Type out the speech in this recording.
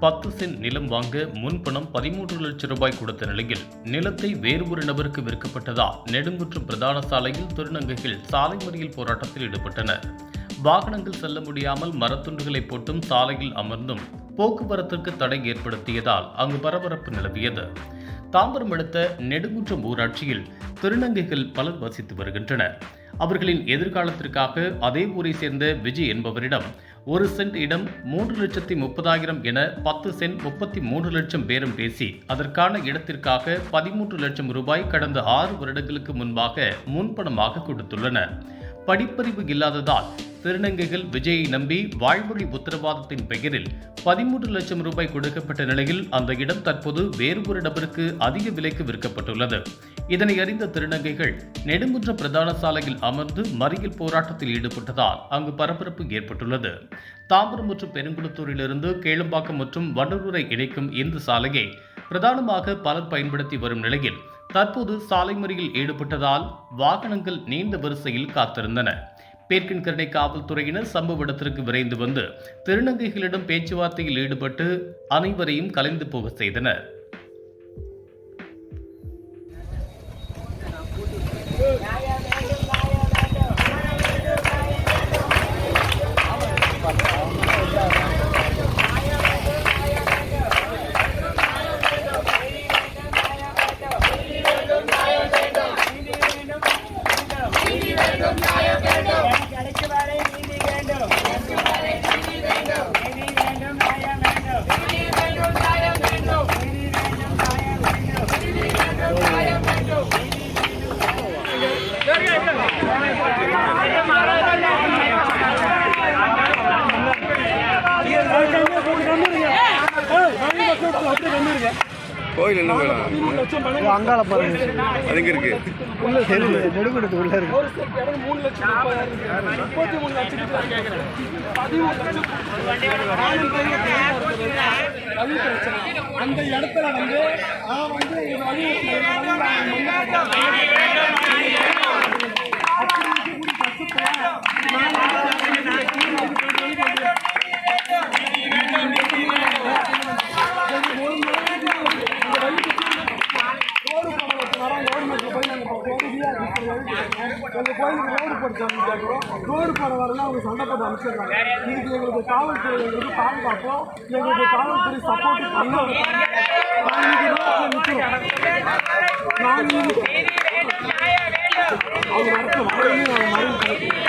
பத்து சென்ட் நிலம் வாங்க முன்பணம் பதிமூன்று லட்சம் ரூபாய் கொடுத்த நிலையில் நிலத்தை வேறு ஒரு நபருக்கு விற்கப்பட்டதால் நெடுங்குற்றம் பிரதான சாலையில் திருநங்கைகள் சாலை மறியல் போராட்டத்தில் ஈடுபட்டனர். வாகனங்கள் செல்ல முடியாமல் மரத்துண்டுகளை போட்டும் சாலையில் அமர்ந்தும் போக்குவரத்திற்கு தடை ஏற்படுத்தியதால் அங்கு பரபரப்பு நிலவியது. தாம்பரம் அடுத்த நெடுங்குன்றம் ஊராட்சியில் திருநங்கைகள் பலர் வசித்து வருகின்றனர். அவர்களின் எதிர்காலத்திற்காக அதே ஊரை சேர்ந்த விஜய் என்பவரிடம் ஒரு சென்ட் இடம் மூன்று லட்சத்தி முப்பதாயிரம் என பத்து சென்ட் முப்பத்தி மூன்று லட்சம் பேரம் பேசி அதற்கான இடத்திற்காக பதிமூன்று லட்சம் ரூபாய் கடந்த ஆறு வருடங்களுக்கு முன்பாக முன்பணமாக கொடுத்துள்ளனர். படிப்பறிவு இல்லாததால் திருநங்கைகள் விஜயை நம்பி வாழ்மொழி உத்தரவாதத்தின் பெயரில் பதிமூன்று லட்சம் ரூபாய் கொடுக்கப்பட்ட நிலையில் அந்த இடம் தற்போது வேறு ஒரு நபருக்கு அதிக விலைக்கு விற்கப்பட்டுள்ளது. இதனை அறிந்த திருநங்கைகள் நெடுங்குன்ற பிரதான சாலையில் அமர்ந்து மறியல் போராட்டத்தில் ஈடுபட்டதால் அங்கு பரபரப்பு ஏற்பட்டுள்ளது. தாம்பரம் மற்றும் பெருங்குளத்தூரிலிருந்து கேளம்பாக்கம் மற்றும் வண்டலூரை இணைக்கும் இந்த சாலையை பிரதானமாக பலர் பயன்படுத்தி வரும் நிலையில் தற்போது சாலை மறியல் ஈடுபட்டதால் வாகனங்கள் நீண்ட வரிசையில் காத்திருந்தன. பேர்க்கின்கரணை காவல்துறையினர் சம்பவ இடத்திற்கு விரைந்து வந்து திருநங்கைகளிடம் பேச்சுவார்த்தையில் ஈடுபட்டு அனைவரையும் கலைந்து போக செய்தனர். கோயில் என்ன கோயிலா அங்கால பாருங்க அது எங்க இருக்கு? உள்ள தெரியல நெடுங்குடத்து உள்ள இருக்கு அந்த இடத்துல வந்து நான் வந்து எங்கள் கோயிலுக்கு ரோடு போட்டு கேட்குறோம் ரோடு போகிற வரலாம் அவங்க சண்டை போட்டு அனுப்பிச்சிடுறாங்க இதுக்கு எங்களுக்கு காவல்துறை எங்களுக்கு பாதுகாப்போ எங்களுக்கு காவல்துறை சப்போர்ட் பண்ணணும் நான் நான் அவங்க நடத்த வரவே